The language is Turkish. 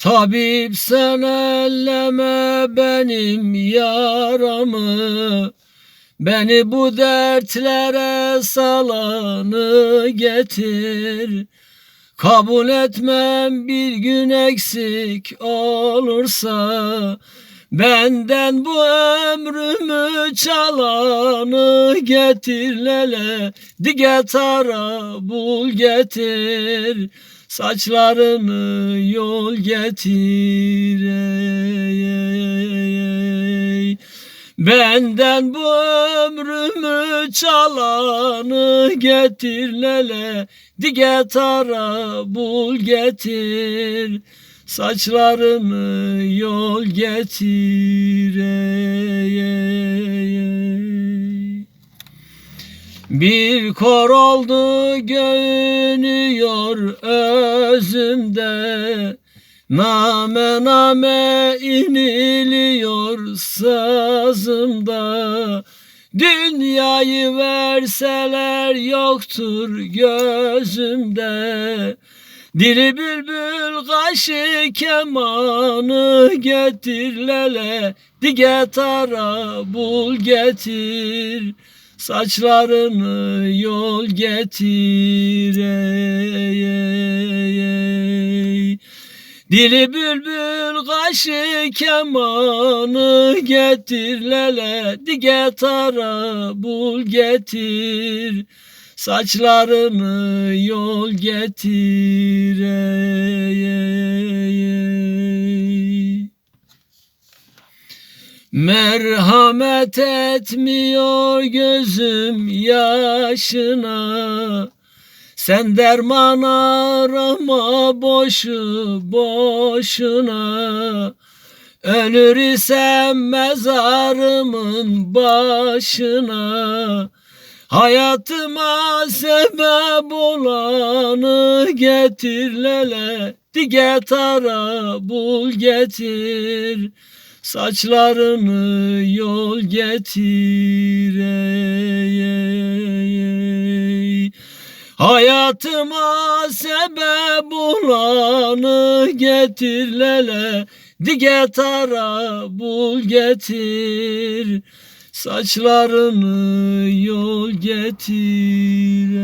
Tabip sen elleme benim yaramı Beni bu dertlere salanı getir. Kabul etmem bir gün eksik olursa Benden bu ömrümü çalanı getir lele Dige tara bul getir Saçlarını yol getir ey. Benden bu ömrümü çalanı getir lele Dige tara bul getir Saçlarını yol getir ey, ey, ey. Bir kor oldu görünüyor özümde. Name name iniliyor sazımda. Dünyayı verseler yoktur gözümde. Dili bülbül kaşı kemanı getir lele. Dige tara bul getir Saçlarını yol getir ey, ey. Dili bülbül kaşı kemanı getir lele Dige tara bul getir Saçlarını yol getir Merhamet etmiyor gözüm yaşına. Sen derman arama boşu boşuna. Ölür isem mezarımın başına. Hayatıma sebep olanı getir lele. Dige tara bul getir Saçlarını yol getir. Hayatıma sebep olanı getir lele tara bul getir Saçlarını yol getir.